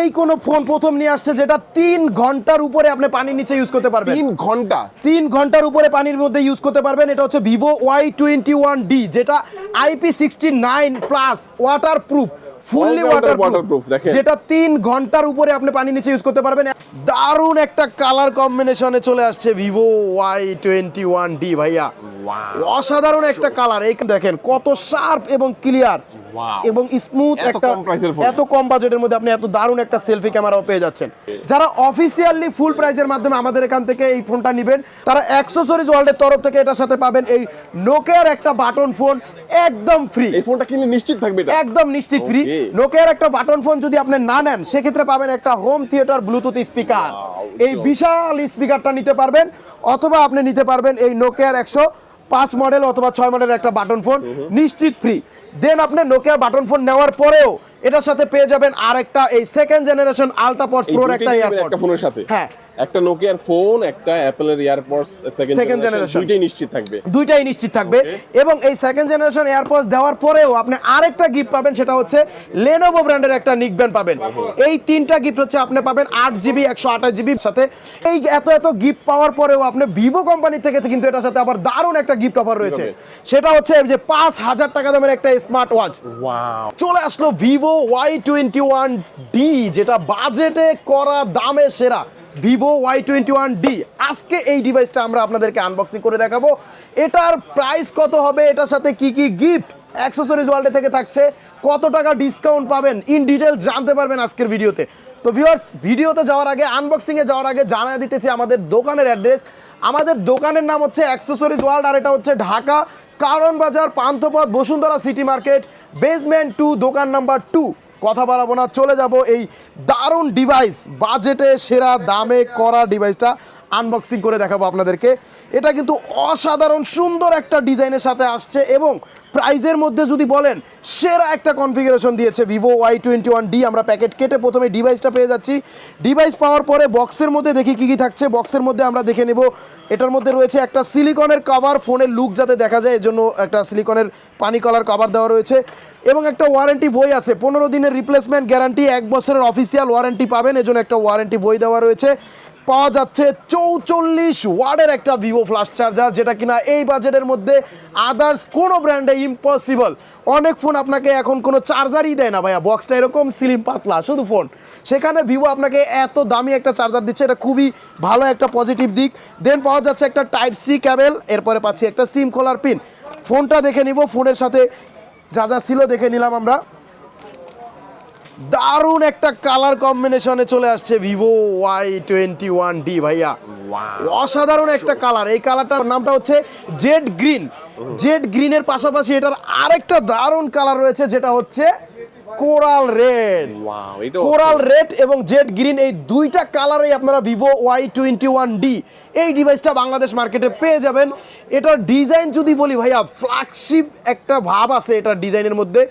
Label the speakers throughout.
Speaker 1: এই কোন ফোন প্রথম নিয়ে আসছে যেটা তিন ঘণ্টার উপরে আপনি পানির নিচে ইউজ করতে পারবেন।
Speaker 2: তিন ঘণ্টা?
Speaker 1: তিন ঘণ্টার উপরে পানির মধ্যে ইউজ করতে পারবেন। এটা হচ্ছে Vivo Y twenty one D যেটা IP sixty nine plus waterproof fully যেটা ঘণ্টার উপরে আপনি নিচে ইউজ করতে পারবেন। দারুণ একটা কালার কম্বিনেশনে চলে আসছে Vivo Y twenty one D ভাইয়া। অসাধারণ একটা কালার এই দেখেন কত শার্প এবং ক্লিয়ার. এবং স্মুথ একটা। এত কম বাজেটের মধ্যে আপনি এত দারুণ একটা সেলফি ক্যামেরাও পেয়ে যাচ্ছেন। যারা অফিসিয়ালি ফুল প্রাইজের মাধ্যমে আমাদের এখান থেকে এই ফোনটা নেবেন তারা অ্যাক্সেসরিজ ওয়ার্ল্ডের তরফ থেকে এটার সাথে পাবেন এই নোকিয়ার একটা বাটন ফোন একদম ফ্রি
Speaker 2: এই ফোনটা কিনলে নিশ্চিত থাকবে এটা?
Speaker 1: একদম নিশ্চিত ফ্রি নোকিয়ার একটা বাটন ফোন যদি আপনি না নেন সেক্ষেত্রে পাবেন একটা হোম থিয়েটার ব্লুটুথ স্পিকার এই বিশাল স্পিকারটা নিতে পারবেন অথবা আপনি নিতে পারবেন এই নোকিয়ার একশো পাঁচ মডেল অথবা ছয় মডেলের একটা বাটন ফোন নিশ্চিত ফ্রি দেন আপনি নোকিয়া বাটন ফোন নেওয়ার পরেও এটার সাথে পেয়ে যাবেন আরেকটা এই সেকেন্ড জেনারেশন আলট্রা পডস
Speaker 2: এই
Speaker 1: প্রোর একটা
Speaker 2: ইয়ারফোন
Speaker 1: এয়ারপড
Speaker 2: ফোনের সাথে?
Speaker 1: হ্যাঁ।
Speaker 2: একটা নোকিয়ার ফোন একটা অ্যাপলের এয়ারপডস সেকেন্ড জেনারেশন দুইটাই নিশ্চিত থাকবে।
Speaker 1: দুইটাই নিশ্চিত থাকবে। এবং এই সেকেন্ড জেনারেশন এয়ারপডস দেওয়ার পরেও আপনি আরেকটা গিফট পাবেন সেটা হচ্ছে লেনোভো ব্র্যান্ডের একটা নিক ব্যান্ড পাবেন। এই তিনটা গিফট হচ্ছে আপনি পাবেন আট জিবি একশো আঠাশ জিবির সাথে। এই এত এত গিফট পাওয়ার পরেও আপনি ভিভো কোম্পানি থেকে কিন্তু এটার সাথে আবার দারুণ একটা গিফট অফার রয়েছে। সেটা হচ্ছে যে পাঁচ হাজার টাকা দামের একটা স্মার্ট ওয়াচ চলে আসলো Vivo Y twenty one D যেটা বাজেটে করা দামে সেরা। Vivo Y twenty one D আজকে এই ডিভাইসটা আমরা আপনাদেরকে আনবক্সিং করে দেখাবো। এটার প্রাইস কত হবে? এটার সাথে কি কি গিফট অ্যাক্সেসরিজ ওয়ার্ল্ডে থেকে থাকছে। কত টাকা ডিসকাউন্ট পাবেন? ইন ডিটেলস জানতে পারবেন আজকের ভিডিওতে। তো ভিউয়ার্স ভিডিওতে যাওয়ার আগে আনবক্সিংয়ে যাওয়ার আগে জানা দিতেছি আমাদের দোকানের অ্যাড্রেস আমাদের দোকানের নাম হচ্ছে অ্যাক্সেসরিজ ওয়ার্ল্ড আর এটা হচ্ছে Dhaka Karwan Bazar Panthapath Bashundhara city market basement two দোকান নাম্বার টু কথা বাড়াবো না চলে যাব এই দারুণ ডিভাইস বাজেটে সেরা দামে করা ডিভাইসটা আনবক্সিং করে দেখাবো আপনাদেরকে। এটা কিন্তু অসাধারণ, সুন্দর একটা ডিজাইনের সাথে আসছে এবং প্রাইজের মধ্যে যদি বলেন, সেরা একটা কনফিগারেশন দিয়েছে Vivo Y twenty one D আমরা প্যাকেট কেটে প্রথমে ডিভাইসটা পেয়ে যাচ্ছি। ডিভাইস পাওয়ার পরে বক্সের মধ্যে দেখি কী কী থাকছে। বক্সের মধ্যে আমরা দেখে নেব, এটার মধ্যে রয়েছে একটা সিলিকনের কভার ফোনের লুক যাতে দেখা যায়, এর জন্য একটা সিলিকনের পানি কলার কভার দেওয়া রয়েছে। এবং একটা ওয়ারেন্টি বই আছে, পনেরো দিনের রিপ্লেসমেন্ট গ্যারান্টি এক বছরের অফিসিয়াল ওয়ারেন্টি পাবেন এজন্য একটা ওয়ারেন্টি বই দেওয়া রয়েছে। পাওয়া যাচ্ছে চৌচল্লিশ ওয়ার্ডের একটা ভিভো ফ্লাশ চার্জার, যেটা কিনা এই বাজেটের মধ্যে আদার্স কোনো ব্র্যান্ডে ইম্পসিবল অনেক ফোন আপনাকে এখন কোনো চার্জারই দেয় না ভাইয়া বক্সটা এরকম সিলিম পাতলা, শুধু ফোন সেখানে ভিভো আপনাকে এত দামি একটা চার্জার দিচ্ছে, এটা খুবই ভালো একটা পজিটিভ দিক। দেন পাওয়া যাচ্ছে একটা টাইপ সি ক্যাবেল এরপরে পাচ্ছি একটা সিম খোলার পিন ফোনটা দেখে নিব ফোনের সাথে যা যা ছিল দেখে নিলাম আমরা। দারুণ একটা কালার কম্বিনেশনে চলে আসছে Vivo Y twenty one D ভাইয়া অসাধারণ একটা কালার এই কালারটার নামটা হচ্ছে জেড গ্রিন জেড গ্রিনের পাশাপাশি এটার আরেকটা দারুণ কালার রয়েছে যেটা হচ্ছে কোরাল রেড কোরাল রেড এবং জেড গ্রিন এই দুইটা কালারেই আপনারা Vivo Y twenty one D এই ডিভাইসটা বাংলাদেশ মার্কেটে পেয়ে যাবেন। এটার ডিজাইন যদি বলি ভাইয়া ফ্ল্যাগশিপ একটা ভাব আছে এটার ডিজাইনের মধ্যে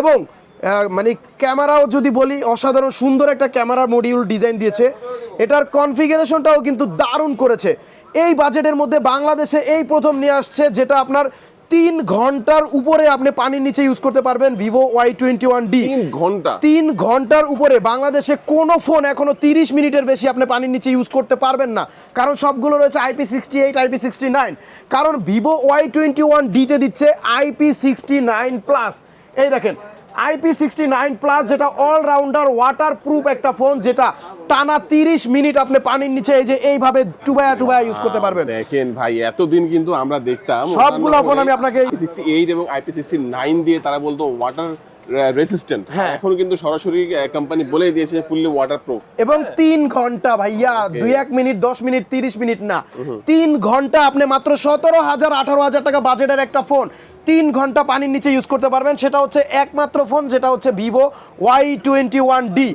Speaker 1: এবং মানে ক্যামেরাও যদি বলি অসাধারণ সুন্দর একটা ক্যামেরা মডিউল ডিজাইন দিয়েছে। এটার কনফিগারেশনটাও কিন্তু দারুণ করেছে। এই বাজেটের মধ্যে বাংলাদেশে এই প্রথম নিয়ে আসছে যেটা আপনার তিন ঘণ্টার উপরে আপনি পানির নিচে ইউজ করতে পারবেন Vivo Y twenty one D
Speaker 2: তিন ঘণ্টা?
Speaker 1: তিন ঘণ্টার উপরে বাংলাদেশে কোনো ফোন এখনও তিরিশ মিনিটের বেশি আপনি পানির নিচে ইউজ করতে পারবেন না। কারণ সবগুলো রয়েছে IP sixty eight IP sixty nine কারণ ভিভো ওয়াই টোয়েন্টি ওয়ান ডিতে দিচ্ছে আইপি সিক্সটি নাইন প্লাস এই দেখেন আইপি সিক্সটি নাইন প্লাস যেটা অলরাউন্ডার ওয়াটার প্রুফ একটা ফোন যেটা টানা তিরিশ মিনিট আপনি পানির নিচে এই যে এইভাবে টুবায়া টুবায়া ইউজ করতে পারবেন।
Speaker 2: দেখেন ভাই এতদিন কিন্তু আমরা দেখতাম
Speaker 1: সবগুলো ফোন আমি আপনাকে-
Speaker 2: সিক্সটি এইট এবং আইপি সিক্সটি নাইন দিয়ে তারা বলতো ওয়াটার রেসিস্ট্যান্ট
Speaker 1: হ্যাঁ।
Speaker 2: এখন কিন্তু সরাসরি কোম্পানি বলে দিয়েছে ফুললি ওয়াটার প্রুফ
Speaker 1: এবং তিন ঘণ্টা ভাইয়া দুই এক মিনিট দশ মিনিট তিরিশ মিনিট না। তিন ঘণ্টা আপনি মাত্র সতেরো হাজার আঠারো হাজার টাকা বাজেটের একটা ফোন তিন ঘণ্টা পানির নিচে ইউজ করতে পারবেন। সেটা হচ্ছে একমাত্র ফোন যেটা হচ্ছে Vivo Y twenty one D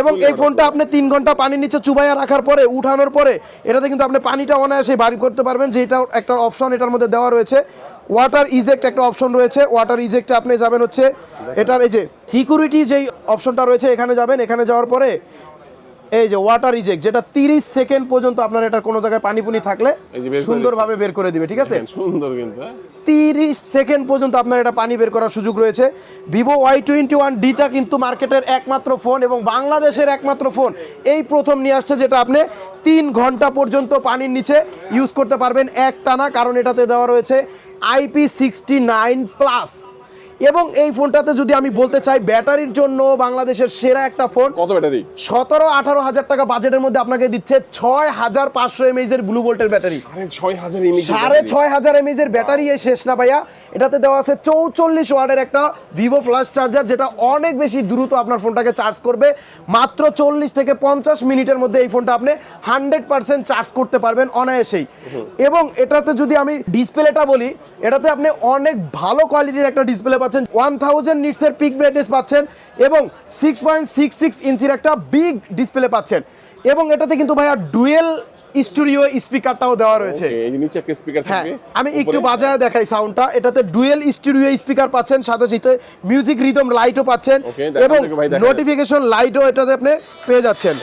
Speaker 1: এবং এই ফোনটা আপনি তিন ঘণ্টা পানির নিচে চুবাইয়া রাখার পরে উঠানোর পরে এটাতে কিন্তু আপনি পানিটা অনায়াসে বাড়ি করতে পারবেন। যে এটা একটা অপশন এটার মধ্যে দেওয়া রয়েছে। ওয়াটার ইজেক্ট একটা অপশন রয়েছে। ওয়াটার ইজেক্টে আপনি যাবেন হচ্ছে এটার এই যে সিকিউরিটি যেই অপশনটা রয়েছে এখানে যাবেন। এখানে যাওয়ার পরে এই যে ওয়াটার ইজেক্ট যেটা তিরিশ সেকেন্ড পর্যন্ত আপনার এটা কোনো জায়গায় পানি পুনি থাকলে সুন্দরভাবে বের করে দিবে ঠিক আছে?
Speaker 2: সুন্দর কিন্তু হ্যাঁ?
Speaker 1: তিরিশ সেকেন্ড পর্যন্ত আপনার এটা পানি বের করার সুযোগ রয়েছে। ভিভো ওয়াই টোয়েন্টি ওয়ান ডিটা কিন্তু মার্কেটের একমাত্র ফোন এবং বাংলাদেশের একমাত্র ফোন এই প্রথম নিয়ে আসছে যেটা আপনি তিন ঘণ্টা পর্যন্ত পানির নিচে ইউজ করতে পারবেন এক টানা কারণ এটাতে দেওয়া রয়েছে আইপি সিক্সটি নাইন প্লাস। এবং এই ফোনটাতে যদি আমি বলতে চাই ব্যাটারির জন্য বাংলাদেশের সেরা একটা ফোন।
Speaker 2: কত ব্যাটারি?
Speaker 1: সতেরো আঠারো হাজার টাকা বাজেটের মধ্যে আপনাকে দিচ্ছে ছয় হাজার পাঁচশো এমএইচ এর ব্লু ভোল্টের ব্যাটারি। সাড়ে ছয় হাজার এমএইচ এর ব্যাটারি এই শেষ না ভাইয়া। এটাতে দেওয়া আছে চৌচল্লিশ ওয়ার্ডের একটা ভিভো ফ্লাশ চার্জার যেটা অনেক বেশি দ্রুত আপনার ফোনটাকে চার্জ করবে। মাত্র চল্লিশ থেকে পঞ্চাশ মিনিটের মধ্যে এই ফোনটা আপনি হান্ড্রেড পার্সেন্ট চার্জ করতে পারবেন অনায়াসেই। এবং এটাতে যদি আমি ডিসপ্লেটা বলি এটাতে আপনি অনেক ভালো কোয়ালিটির একটা ডিসপ্লে পাচ্ছেন। ওয়ান থাউজেন্ড নিটসের পিক ব্রাইটনেস পাচ্ছেন এবং সিক্স পয়েন্ট সিক্স সিক্স ইঞ্চির একটা বিগ ডিসপ্লে পাচ্ছেন। এবং এটাতে কিন্তু ভাইয়া ডুয়েল স্টুডিও স্পিকারটাও দেওয়া রয়েছে।
Speaker 2: নিচে একটা স্পিকার
Speaker 1: হ্যাঁ
Speaker 2: থাকবে।
Speaker 1: আমি একটু বাজায় দেখাই সাউন্ডটা এটাতে ডুয়েল স্টুডিও স্পিকার পাচ্ছেন সাথে সাথে মিউজিক রিদম লাইটও পাচ্ছেন। এবং। নোটিফিকেশন লাইটও এটাতে আপনি পেয়ে যাচ্ছেন।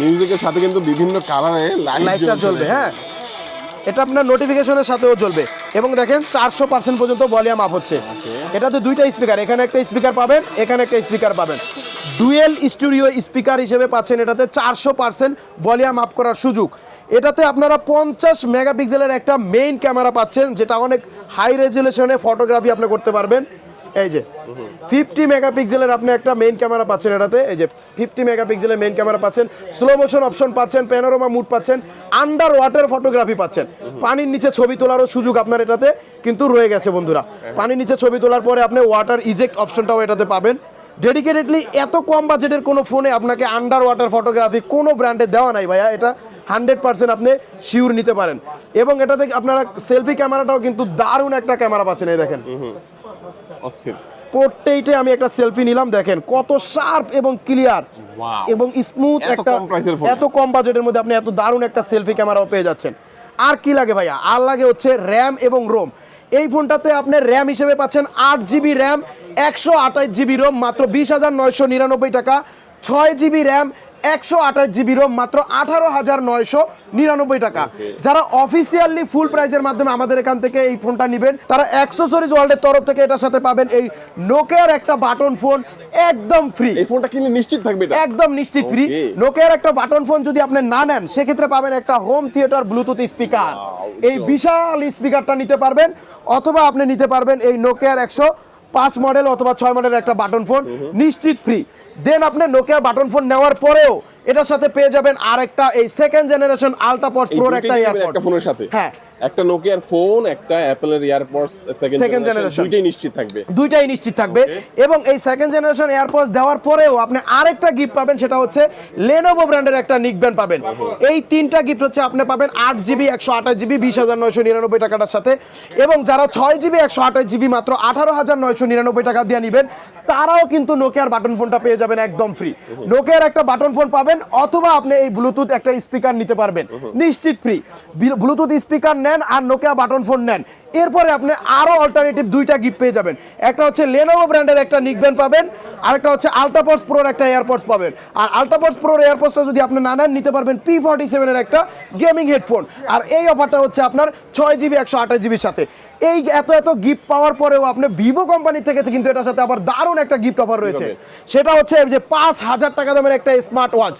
Speaker 2: মিউজিকের সাথে কিন্তু বিভিন্ন কালারে লাইট
Speaker 1: লাইটটা জ্বলবে হ্যাঁ। এটা আপনার নোটিফিকেশনের সাথেও চলবে। এবং দেখেন চারশো পার্সেন্ট পর্যন্ত ভলিউম আপ হচ্ছে। এটাতে দুইটা স্পিকার এখানে একটা স্পিকার পাবেন এখানে একটা স্পিকার পাবেন। ডুয়েল স্টুডিও স্পিকার হিসেবে পাচ্ছেন এটাতে চারশো পার্সেন্ট ভলিউম আপ করার সুযোগ। এটাতে আপনারা পঞ্চাশ মেগাপিক্সেলের একটা মেইন ক্যামেরা পাচ্ছেন যেটা অনেক হাই রেজুলেশনে ফটোগ্রাফি আপনি করতে পারবেন। এই যে ফিফটি মেগাপিক্সেলের আপনি একটা মেইন ক্যামেরা পাচ্ছেন এটাতে, এই যে ফিফটি মেগাপিক্সেলের মেইন ক্যামেরা পাচ্ছেন স্লো মোশন অপশন পাচ্ছেন প্যানোরামা মুড পাচ্ছেন আন্ডার ওয়াটার ফটোগ্রাফি পাচ্ছেন। পানির নিচে ছবি তোলারও সুযোগ আপনার এটাতে কিন্তু রয়ে গেছে বন্ধুরা। পানির নিচে ছবি তোলার পরে আপনি ওয়াটার ইজেক্ট অপশনটাও এটাতে পাবেন। ডেডিকেটেডলি এত কম বাজেটের কোনো ফোনে আপনাকে আন্ডার ওয়াটার ফটোগ্রাফি কোনো ব্র্যান্ডে দেওয়া নাই ভাইয়া, এটা হান্ড্রেড পার্সেন্ট আপনি শিওর নিতে পারেন। এবং এটাতে আপনারা সেলফি ক্যামেরাটাও কিন্তু দারুণ একটা ক্যামেরা পাচ্ছেন, এই দেখেন।
Speaker 2: অস্থির।
Speaker 1: পোর্ট্রেইটে আমি একটা সেলফি নিলাম দেখেন কত শার্প এবং ক্লিয়ার এবং স্মুথ একটা এত কম বাজেটের মধ্যে আপনি এত দারুণ একটা সেলফি ক্যামেরাও পেয়ে যাচ্ছেন। আর কি লাগে ভাইয়া? আর লাগে হচ্ছে র্যাম এবং রোম এই ফোনটাতে আপনি র্যাম হিসেবে পাচ্ছেন আট জিবি র্যাম একশো আঠাশ জিবি রোম মাত্র বিশ হাজার নয়শো নিরানব্বই টাকা ছয় জিবি র্যাম একশো আঠাশ জিবি রোম মাত্র আঠারো হাজার নয়শো নিরানব্বই টাকা। যারা অফিসিয়ালি ফুল প্রাইজের মাধ্যমে আমাদের এখান থেকে এই ফোনটা নেবেন তারা অ্যাক্সেসরিজ ওয়ার্ল্ডের তরফ থেকে এটার সাথে পাবেন এই নোকিয়ার একটা বাটন ফোন একদম ফ্রি
Speaker 2: এই ফোনটা কিনলে নিশ্চিত থাকবে এটা?
Speaker 1: একদম নিশ্চিত ফ্রি. নোকিয়ার একটা বাটন ফোন যদি আপনি না নেন সেক্ষেত্রে পাবেন একটা হোম থিয়েটার ব্লুটুথ স্পিকার এই বিশাল স্পিকারটা নিতে পারবেন অথবা আপনি নিতে পারবেন এই নোকিয়ার একশো পাঁচ মডেল অথবা ছয় মডেলের একটা বাটন ফোন নিশ্চিত ফ্রি দেন আপনি নোকিয়া বাটন ফোন নেওয়ার পরেও এটার সাথে পেয়ে যাবেন আরেকটা এই সেকেন্ড জেনারেশন আলট্রাপড
Speaker 2: এই
Speaker 1: প্রোর একটা এয়ারপড
Speaker 2: একটা ফোনের সাথে।
Speaker 1: হ্যাঁ।
Speaker 2: একটা নোকিয়ার ফোন একটা অ্যাপলের এয়ারপডস সেকেন্ড জেনারেশন দুইটাই নিশ্চিত থাকবে।
Speaker 1: দুইটাই নিশ্চিত থাকবে। এবং এই সেকেন্ড জেনারেশন এয়ারপডস দেওয়ার পরেও আপনি আরেকটা গিফট পাবেন সেটা হচ্ছে লেনোভো ব্র্যান্ডের একটা নিক ব্যান্ড পাবেন। এই তিনটা গিফট হচ্ছে আপনি পাবেন আট জিবি একশো আঠাশ জিবি বিশ হাজার নয়শো নিরানব্বই টাকাটার সাথে। এবং যারা ছয় জিবি একশো আঠাশ জিবি মাত্র আঠারো হাজার নয়শো নিরানব্বই টাকা দিয়ে নেবেন তারাও কিন্তু নোকিয়ার বাটন ফোনটা পেয়ে যাবেন একদম ফ্রি নোকিয়ার একটা বাটন ফোন পাবেন অথবা আপনি এই ব্লুটুথ একটা স্পিকার নিতে পারবেন। নিশ্চিত ফ্রি ব্লুটুথ স্পিকার নেন আর নোকিয়া বাটন ফোন নেন। এরপরে আপনি আরও অল্টারনেটিভ দুইটা গিফট পেয়ে যাবেন। একটা হচ্ছে লেনোভো ব্র্যান্ডের একটা নিকব্যান্ড পাবেন আর একটা হচ্ছে আলট্রাপডস প্রোর একটা এয়ারপডস পাবেন। আর আলট্রাপডস প্রোর এয়ারপডসটা যদি আপনি না নেন নিতে পারবেন পি ফর্টি সেভেনের একটা গেমিং হেডফোন আর এই অফারটা হচ্ছে আপনার ছয় জিবি একশো আঠাশ জিবির সাথে। এই এত এত গিফট পাওয়ার পরেও আপনি ভিভো কোম্পানি থেকে কিন্তু এটার সাথে আবার দারুণ একটা গিফট অফার রয়েছে। সেটা হচ্ছে যে পাঁচ হাজার টাকা দামের একটা স্মার্ট ওয়াচ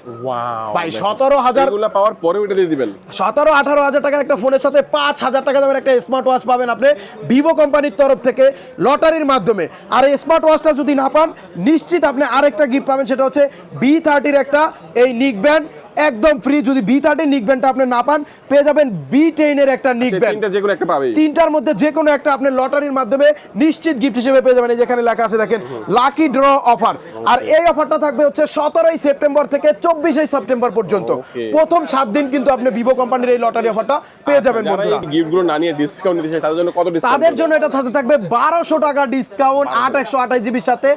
Speaker 1: ভাই সতেরো হাজার
Speaker 2: পাওয়ার পরেও এটা দিয়ে দিবেন।
Speaker 1: সতেরো আঠারো হাজার টাকার একটা ফোনের সাথে পাঁচ হাজার টাকা দামের একটা স্মার্ট ওয়াচ পাবেন। আপনি ভিভো কোম্পানির তরফ থেকে লটারির মাধ্যমে। আর এই স্মার্ট ওয়াচটা যদি না পান, নিশ্চিত আপনি আরেকটা গিফট পাবেন, সেটা হচ্ছে বি থার্টির একটা এই নিক ব্যান্ড একদম ফ্রি যদি বি থার্টির নিক ব্যান্ডটা আপনি না পান পেয়ে যাবেন বি টেনের একটা নিক ব্যান্ড
Speaker 2: তিনটা যেগুলো একটা পাবে
Speaker 1: তিনটার মধ্যে যে কোনো একটা আপনি লটারির মাধ্যমে নিশ্চিত গিফট হিসেবে পেয়ে যাবেন। এই যেখানে লেখা আছে দেখেন লাকি ড্র অফার আর এই অফারটা থাকবে হচ্ছে সতেরোই সেপ্টেম্বর থেকে চব্বিশে সেপ্টেম্বর পর্যন্ত। প্রথম সাত দিন কিন্তু আপনি ভিভো কোম্পানির এই লটারি অফারটা পেয়ে যাবেন
Speaker 2: এই
Speaker 1: বন্ধুরা।
Speaker 2: গিফটগুলো না নিয়ে ডিসকাউন্ট নিতে তাদের জন্য কত
Speaker 1: তাদের জন্য এটা থাকবে বারোশো টাকা ডিসকাউন্ট আট একশো আঠাশ জিবির সাথে।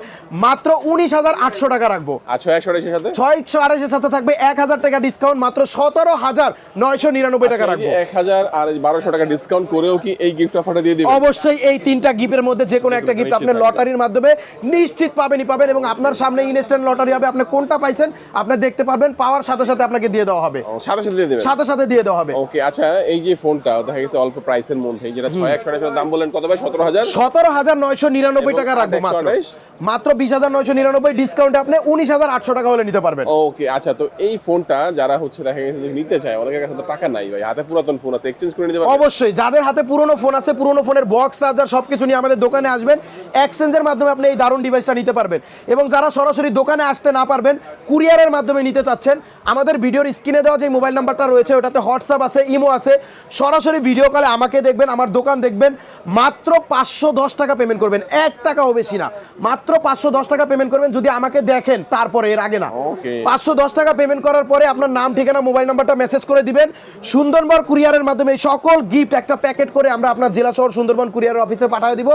Speaker 1: মাত্র উনিশ হাজার আটশো টাকা রাখব।
Speaker 2: আর ছয় একশো আঠাশের সাথে?
Speaker 1: ছয়শো আড়াইশের সাথে থাকবে এক হাজার টাকা টাকা ডিসকাউন্ট মাত্র সতেরো হাজার নয়শো নিরানব্বই টাকা রাখব।
Speaker 2: এক হাজার আর বারোশো টাকা ডিসকাউন্ট করেও কি এই গিফট অফারটা দিয়ে দিবেন?
Speaker 1: অবশ্যই এই তিনটা গিফটের মধ্যে যে কোনো একটা গিফট আপনি লটারির মাধ্যমে নিশ্চিত পাবেনই পাবেন এবং আপনার সামনে ইনস্ট্যান্ট লটারি হবে। আপনি কোনটা পাইছেন আপনি দেখতে পারবেন পাওয়ার সাথে সাথে আপনাকে দিয়ে দেওয়া হবে।
Speaker 2: সাথে সাথে দিয়ে দিবেন?
Speaker 1: সাথে সাথে দিয়ে দেওয়া হবে।
Speaker 2: ওকে আচ্ছা এই যে ফোনটা দেখা গেছে অল্প প্রাইসের মধ্যে। যেটা ছয় এক সাড়ে দাম বলেন কত ভাই? সতেরো হাজার?
Speaker 1: সতেরো হাজার নয়শো নিরানব্বই টাকা রাখব মাত্র। মাত্র বিশ হাজার নয়শো নিরানব্বই ডিসকাউন্টে আপনি উনিশ হাজার আটশো টাকা হলে নিতে পারবেন।
Speaker 2: ওকে আচ্ছা তো এই ফোনটা যারা হচ্ছে দেখা গেছে নিতে চায় অনেকের কাছে তো টাকা নাই ভাই হাতে পুরাতন ফোন আছে এক্সচেঞ্জ করে নিতে পারবে।
Speaker 1: অবশ্যই যাদের হাতে পুরনো ফোন আছে পুরনো ফোনের বক্স চার্জার সবকিছু নিয়ে আমাদের দোকানে আসবেন। এক্সচেঞ্জের মাধ্যমে আপনি এই দারুণ ডিভাইসটা নিতে পারবেন। এবং যারা সরাসরি দোকানে আসতে না পারবেন কুরিয়ারের মাধ্যমে নিতে চাচ্ছেন আমাদের ভিডিওর স্ক্রিনে দেওয়া যে মোবাইল নাম্বারটা রয়েছে ওটাতে হোয়াটসঅ্যাপ আছে ইমো আছে সরাসরি ভিডিও কলে আমাকে দেখবেন আমার দোকান দেখবেন মাত্র পাঁচশো দশ টাকা পেমেন্ট করবেন। এক টাকাও বেশি না মাত্র পাঁচশো দশ টাকা পেমেন্ট করবেন যদি আমাকে দেখেন তারপরে এর আগে না। পাঁচশো দশ টাকা পেমেন্ট করার পরে আপনার নাম, ঠিকানা, মোবাইল নাম্বারটা মেসেজ করে দিবেন। সুন্দরবন কুরিয়ারের মাধ্যমে সকল গিফট একটা প্যাকেট করে আমরা আপনার জেলা শহর সুন্দরবন কুরিয়ারের অফিসে পাঠিয়ে দিব।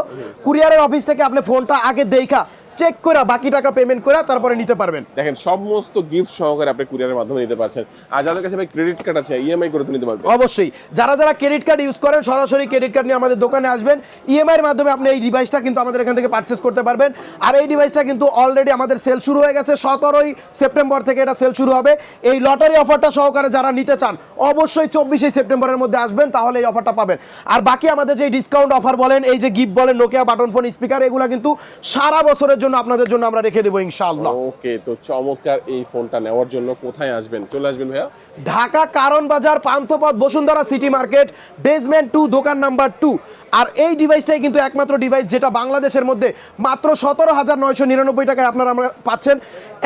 Speaker 1: কুরিয়ারের অফিস থেকে আপনি ফোনটা আগে দেখা। চেক করে বাকি টাকা পেমেন্ট করে তারপরে নিতে পারবেন।
Speaker 2: দেখেন সমস্ত গিফট সহকারে আপনি কুরিয়ারের মাধ্যমে নিতে পারছেন। আর যাদের কাছে ভাই ক্রেডিট কার্ড আছে ইএমআই করে নিতে পারবেন।
Speaker 1: অবশ্যই। যারা যারা ক্রেডিট কার্ড ইউজ করেন সরাসরি ক্রেডিট কার্ড নিয়ে আমাদের দোকানে আসবেন। ইএমআই এর মাধ্যমে আপনি এই ডিভাইসটা কিন্তু আমাদের এখান থেকে পারচেস করতে পারবেন। আর এই ডিভাইসটা কিন্তু অলরেডি আমাদের সেল শুরু হয়ে গেছে। সতেরোই সেপ্টেম্বর থেকে এটা সেল শুরু হবে। এই লটারি অফারটা সহকারে যারা নিতে চান অবশ্যই চব্বিশে সেপ্টেম্বরের মধ্যে আসবেন তাহলে এই অফারটা পাবেন। আর বাকি আমাদের যে ডিসকাউন্ট অফার বলেন এই যে গিফট বলেন নোকিয়া বাটন ফোন স্পিকার এগুলো কিন্তু সারা বছরের জন্য আপনাদের জন্য আমরা রেখে দেবো ইনশাআল্লাহ।
Speaker 2: ওকে তো চমৎকার এই ফোনটা নেওয়ার জন্য কোথায় আসবেন? চলে আসবেন ভাইয়া?
Speaker 1: Dhaka Karwan Bazar Panthapath Bashundhara city market basement two দোকান নাম্বার টু আর এই ডিভাইসটাই কিন্তু একমাত্র ডিভাইস যেটা বাংলাদেশের মধ্যে মাত্র সতেরো হাজার নয়শো নিরানব্বই টাকায় আপনারা আমরা পাচ্ছেন।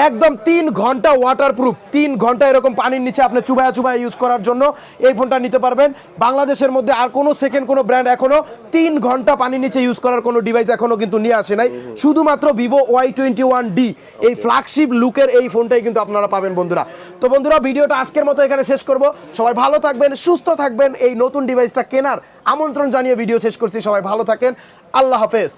Speaker 1: একদম তিন ঘণ্টা ওয়াটার প্রুফ তিন ঘণ্টা এরকম পানির নিচে আপনি চুবায়া চুবায়া ইউজ করার জন্য এই ফোনটা নিতে পারবেন। বাংলাদেশের মধ্যে আর কোনো সেকেন্ড কোনো ব্র্যান্ড এখনও তিন ঘণ্টা পানির নিচে ইউজ করার কোনো ডিভাইস এখনও কিন্তু নিয়ে আসে নাই। শুধুমাত্র Vivo Y twenty one D এই ফ্ল্যাগশিপ লুকের এই ফোনটাই কিন্তু আপনারা পাবেন বন্ধুরা। তো বন্ধুরা, ভিডিওটা আজকের মতো এখানে শেষ করব। সবাই ভালো থাকবেন, সুস্থ থাকবেন। এই নতুন ডিভাইসটা কেনার আমন্ত্রণ জানিয়ে ভিডিও শেষ করছি। সবাই ভালো থাকেন। আল্লাহ হাফেজ।